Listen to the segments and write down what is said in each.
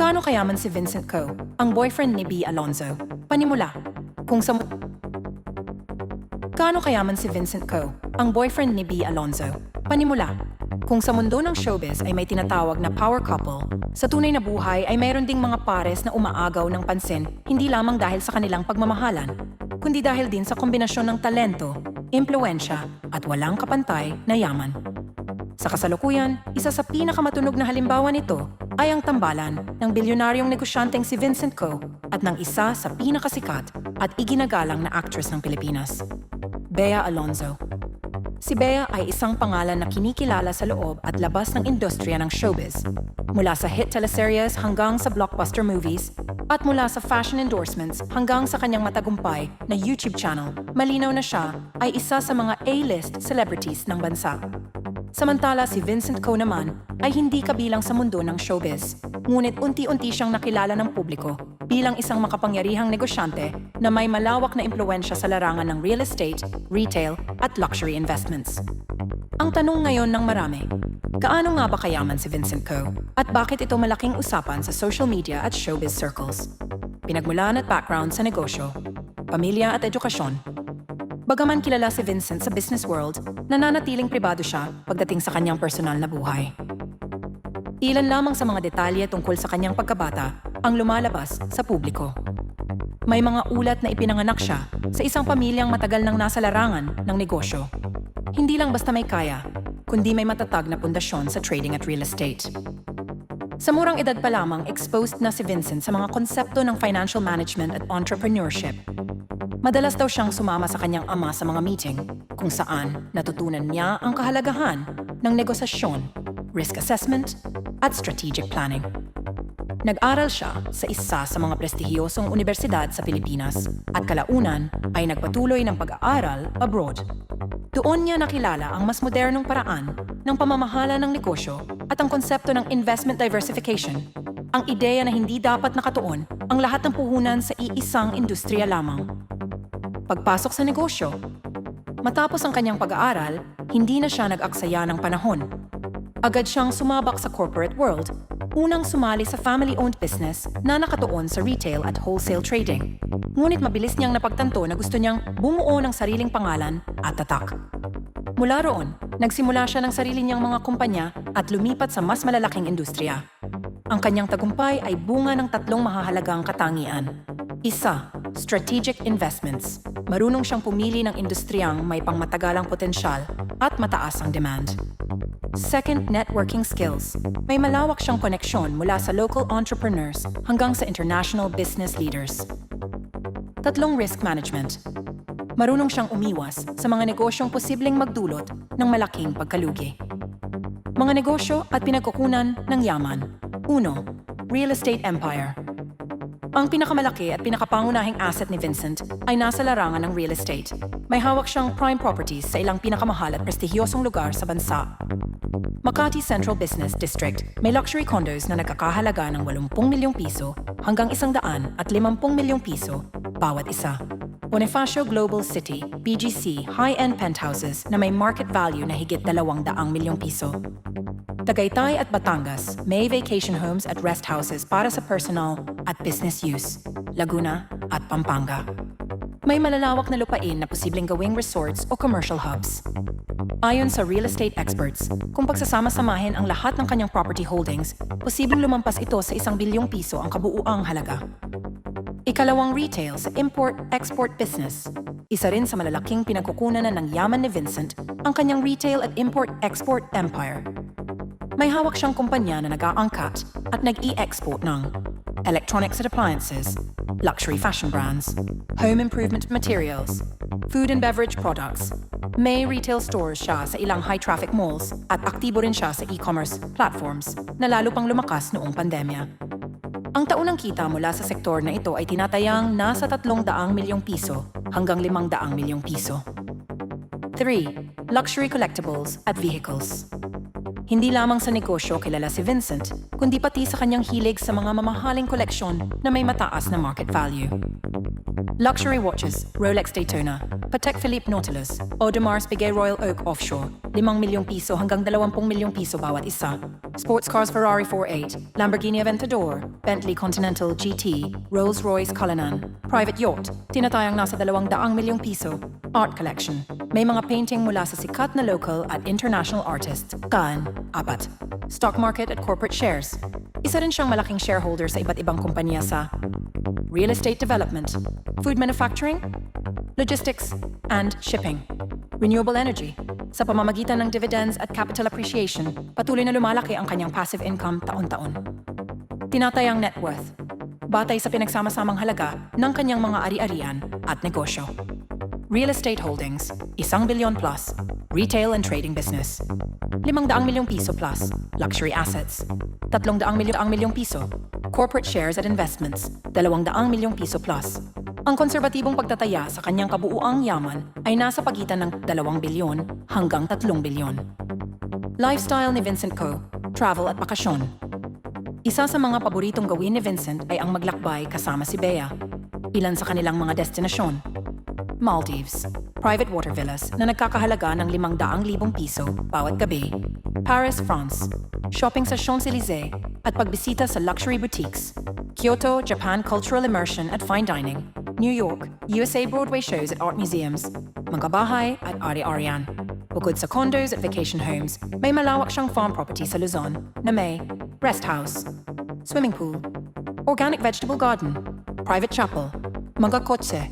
Gaano kayaman si Vincent Coe, ang boyfriend ni B. Alonzo? Panimula. Kung sa... Gaano kayaman si Vincent Coe, ang boyfriend ni B. Alonzo? Panimula. Kung sa mundo ng showbiz ay may tinatawag na power couple, sa tunay na buhay ay mayroon ding mga pares na umaagaw ng pansin hindi lamang dahil sa kanilang pagmamahalan, kundi dahil din sa kombinasyon ng talento, impluensya at walang kapantay na yaman. Sa kasalukuyan, isa sa pinakamatunog na halimbawa nito ay ang tambalan ng bilyonaryong negosyanteng si Vincent Coe at ng isa sa pinakasikat at iginagalang na actress ng Pilipinas, Bea Alonzo. Si Bea ay isang pangalan na kinikilala sa loob at labas ng industriya ng showbiz. Mula sa hit teleseries hanggang sa blockbuster movies, at mula sa fashion endorsements hanggang sa kanyang matagumpay na YouTube channel, malinaw na siya ay isa sa mga A-list celebrities ng bansa. Samantala si Vincent Coe naman ay hindi kabilang sa mundo ng showbiz, ngunit unti-unti siyang nakilala ng publiko bilang isang makapangyarihang negosyante na may malawak na impluensya sa larangan ng real estate, retail at luxury investments. Ang tanong ngayon ng marami, gaano nga ba kayaman si Vincent Coe at bakit ito malaking usapan sa social media at showbiz circles? Pinagmulan at background sa negosyo, pamilya at edukasyon, Bagaman kilala si Vincent sa business world, nananatiling pribado siya pagdating sa kanyang personal na buhay. Ilan lamang sa mga detalye tungkol sa kanyang pagkabata ang lumalabas sa publiko. May mga ulat na ipinanganak siya sa isang pamilyang matagal nang nasa larangan ng negosyo. Hindi lang basta may kaya, kundi may matatag na pundasyon sa trading at real estate. Sa murang edad pa lamang, exposed na si Vincent sa mga konsepto ng financial management at entrepreneurship Madalas daw siyang sumama sa kanyang ama sa mga meeting kung saan natutunan niya ang kahalagahan ng negosasyon, risk assessment, at strategic planning. Nag-aral siya sa isa sa mga prestihiyosong universidad sa Pilipinas at kalaunan ay nagpatuloy ng pag-aaral abroad. Doon niya nakilala ang mas modernong paraan ng pamamahala ng negosyo at ang konsepto ng investment diversification, ang ideya na hindi dapat nakatuon ang lahat ng puhunan sa iisang industriya lamang pagpasok sa negosyo. Matapos ang kanyang pag-aaral, hindi na siya nag-aksaya ng panahon. Agad siyang sumabak sa corporate world, unang sumali sa family-owned business na nakatuon sa retail at wholesale trading. Ngunit mabilis niyang napagtanto na gusto niyang bumuo ng sariling pangalan at tatak. Mula roon, nagsimula siya ng sarili niyang mga kumpanya at lumipat sa mas malalaking industriya. Ang kanyang tagumpay ay bunga ng tatlong mahahalagang katangian. Isa, strategic investments. Marunong siyang pumili ng industriyang may pangmatagalang potensyal at mataas ang demand. Second, networking skills. May malawak siyang koneksyon mula sa local entrepreneurs hanggang sa international business leaders. Tatlong, risk management. Marunong siyang umiwas sa mga negosyong posibleng magdulot ng malaking pagkalugi. Mga negosyo at pinagkukunan ng yaman. Uno, real estate empire. Ang pinakamalaki at pinakapangunahing asset ni Vincent ay nasa larangan ng real estate. May hawak siyang prime properties sa ilang pinakamahal at prestihiyosong lugar sa bansa. Makati Central Business District may luxury condos na nagkakahalaga ng 80 milyong piso hanggang 100 at 50 milyong piso bawat isa. Bonifacio Global City, BGC, high-end penthouses na may market value na higit 200 milyong piso. Tagaytay at Batangas, may vacation homes at rest houses para sa personal at business use, Laguna at Pampanga. May malalawak na lupain na posibleng gawing resorts o commercial hubs. Ayon sa real estate experts, kung pagsasama-samahin ang lahat ng kanyang property holdings, posibleng lumampas ito sa isang bilyong piso ang kabuuang halaga. Ikalawang retail sa import-export business. Isa rin sa malalaking pinagkukunan na ng yaman ni Vincent ang kanyang retail at import-export empire. May hawak siyang kumpanya na nag-aangkat at nag-e-export ng electronics and appliances, luxury fashion brands, home improvement materials, food and beverage products. May retail stores siya sa ilang high-traffic malls at aktibo rin siya sa e-commerce platforms na lalo pang lumakas noong pandemya. Ang taunang kita mula sa sektor na ito ay tinatayang nasa 300 milyong piso hanggang 500 milyong piso. 3. Luxury collectibles at vehicles. Hindi lamang sa negosyo kilala si Vincent, kundi pati sa kanyang hilig sa mga mamahaling koleksyon na may mataas na market value. Luxury watches, Rolex Daytona, Patek Philippe Nautilus, Audemars Piguet Royal Oak Offshore, 5 milyong piso hanggang 20 milyong piso bawat isa. Sports cars Ferrari 48, Lamborghini Aventador, Bentley Continental GT, Rolls-Royce Cullinan, private yacht, tinatayang nasa 200 milyong piso, art collection. May mga painting mula sa sikat na local at international artists. Kaan, apat. Stock market at corporate shares. Isa rin siyang malaking shareholder sa iba't ibang kumpanya sa real estate development, food manufacturing, logistics, and shipping. Renewable energy. Sa pamamagitan ng dividends at capital appreciation, patuloy na lumalaki ang kanyang passive income taon-taon. Tinatayang net worth. Batay sa pinagsama-samang halaga ng kanyang mga ari-arian at negosyo. Real estate holdings, isang bilyon plus. Retail and trading business. Limang daang milyong piso plus. Luxury assets. Tatlong daang milyong, daang milyong piso. Corporate shares at investments. Dalawang daang milyong piso plus. Ang konserbatibong pagtataya sa kanyang kabuuang yaman ay nasa pagitan ng 2 bilyon hanggang 3 bilyon. Lifestyle ni Vincent Co. Travel at bakasyon. Isa sa mga paboritong gawin ni Vincent ay ang maglakbay kasama si Bea. Ilan sa kanilang mga destinasyon. Maldives, private water villas na nagkakahalaga ng 500,000 piso bawat gabi. Paris, France, shopping sa Champs-Élysées at pagbisita sa luxury boutiques. Kyoto, Japan cultural immersion at fine dining. New York, USA Broadway shows at art museums. Mga bahay at ari-arian. Bukod sa condos at vacation homes, may malawak siyang farm property sa Luzon na may rest house, swimming pool, organic vegetable garden, private chapel, mga kotse,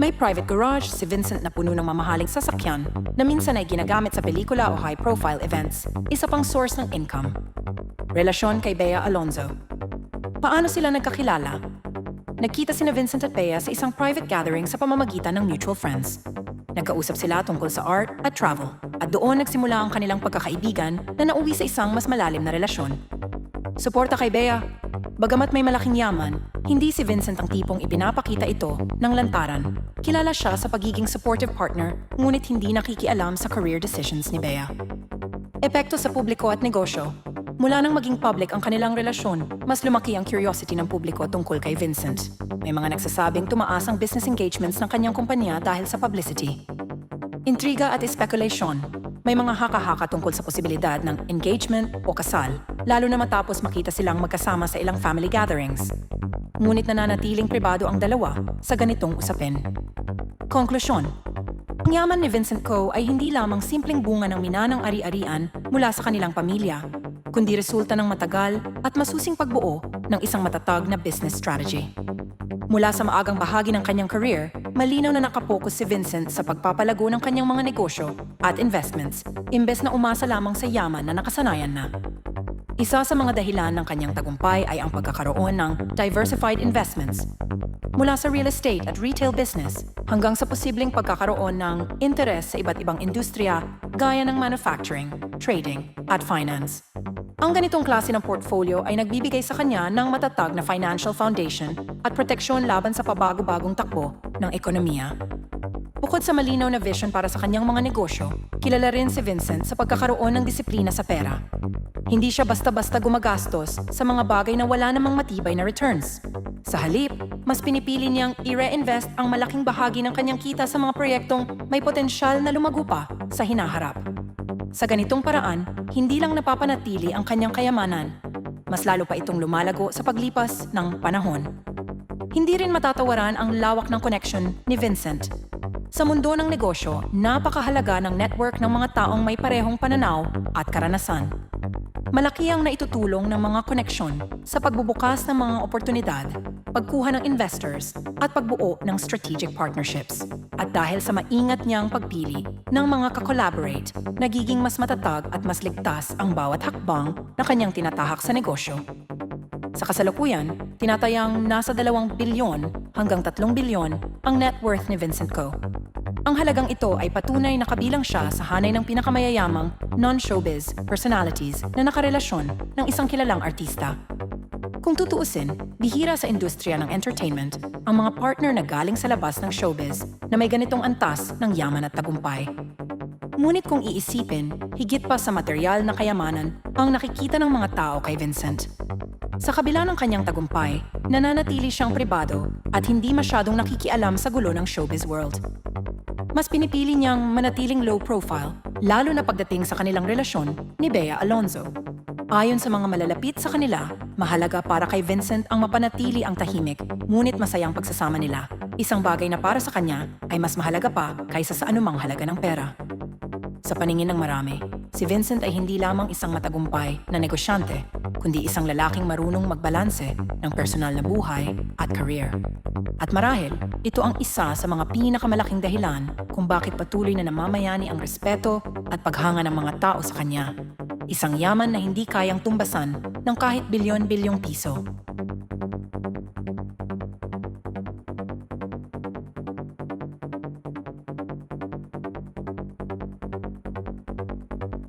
may private garage si Vincent na puno ng mamahaling sasakyan na minsan ay ginagamit sa pelikula o high-profile events, isa pang source ng income. Relasyon kay Bea Alonzo. Paano sila nagkakilala? Nagkita sina Vincent at Bea sa isang private gathering sa pamamagitan ng mutual friends. Nagkausap sila tungkol sa art at travel, at doon nagsimula ang kanilang pagkakaibigan na nauwi sa isang mas malalim na relasyon. Suporta kay Bea. Bagamat may malaking yaman, hindi si Vincent ang tipong ipinapakita ito ng lantaran. Kilala siya sa pagiging supportive partner, ngunit hindi nakikialam sa career decisions ni Bea. Epekto sa publiko at negosyo. Mula nang maging public ang kanilang relasyon, mas lumaki ang curiosity ng publiko tungkol kay Vincent. May mga nagsasabing tumaas ang business engagements ng kanyang kumpanya dahil sa publicity. Intriga at speculation. May mga haka-haka tungkol sa posibilidad ng engagement o kasal, lalo na matapos makita silang magkasama sa ilang family gatherings. Ngunit nananatiling pribado ang dalawa sa ganitong usapin. Konklusyon. Ang yaman ni Vincent Co. ay hindi lamang simpleng bunga ng minanang ari-arian mula sa kanilang pamilya, kundi resulta ng matagal at masusing pagbuo ng isang matatag na business strategy. Mula sa maagang bahagi ng kanyang career, malinaw na nakapokus si Vincent sa pagpapalago ng kanyang mga negosyo at investments, imbes na umasa lamang sa yaman na nakasanayan na. Isa sa mga dahilan ng kanyang tagumpay ay ang pagkakaroon ng diversified investments. Mula sa real estate at retail business hanggang sa posibleng pagkakaroon ng interes sa iba't ibang industriya gaya ng manufacturing, trading, at finance. Ang ganitong klase ng portfolio ay nagbibigay sa kanya ng matatag na financial foundation at proteksyon laban sa pabago-bagong takbo ng ekonomiya. Bukod sa malinaw na vision para sa kanyang mga negosyo, kilala rin si Vincent sa pagkakaroon ng disiplina sa pera. Hindi siya basta-basta gumagastos sa mga bagay na wala namang matibay na returns. Sa halip, mas pinipili niyang i-reinvest ang malaking bahagi ng kanyang kita sa mga proyektong may potensyal na lumago pa sa hinaharap. Sa ganitong paraan, hindi lang napapanatili ang kanyang kayamanan, mas lalo pa itong lumalago sa paglipas ng panahon. Hindi rin matatawaran ang lawak ng connection ni Vincent. Sa mundo ng negosyo, napakahalaga ng network ng mga taong may parehong pananaw at karanasan. Malaki ang naitutulong ng mga koneksyon sa pagbubukas ng mga oportunidad, pagkuha ng investors, at pagbuo ng strategic partnerships. At dahil sa maingat niyang pagpili ng mga kakolaborate, nagiging mas matatag at mas ligtas ang bawat hakbang na kanyang tinatahak sa negosyo. Sa kasalukuyan, tinatayang nasa 2 bilyon hanggang 3 bilyon ang net worth ni Vincent Co. Ang halagang ito ay patunay na kabilang siya sa hanay ng pinakamayayamang non-showbiz personalities na nakarelasyon ng isang kilalang artista. Kung tutuusin, bihira sa industriya ng entertainment ang mga partner na galing sa labas ng showbiz na may ganitong antas ng yaman at tagumpay. Ngunit kung iisipin, higit pa sa material na kayamanan ang nakikita ng mga tao kay Vincent. Sa kabila ng kanyang tagumpay, nananatili siyang pribado at hindi masyadong nakikialam sa gulo ng showbiz world. Mas pinipili niyang manatiling low profile, lalo na pagdating sa kanilang relasyon ni Bea Alonzo. Ayon sa mga malalapit sa kanila, mahalaga para kay Vincent ang mapanatili ang tahimik, ngunit masayang pagsasama nila. Isang bagay na para sa kanya ay mas mahalaga pa kaysa sa anumang halaga ng pera. Sa paningin ng marami, si Vincent ay hindi lamang isang matagumpay na negosyante, kundi isang lalaking marunong magbalanse ng personal na buhay at career. At marahil, ito ang isa sa mga pinakamalaking dahilan kung bakit patuloy na namamayani ang respeto at paghanga ng mga tao sa kanya. Isang yaman na hindi kayang tumbasan ng kahit bilyon-bilyong piso.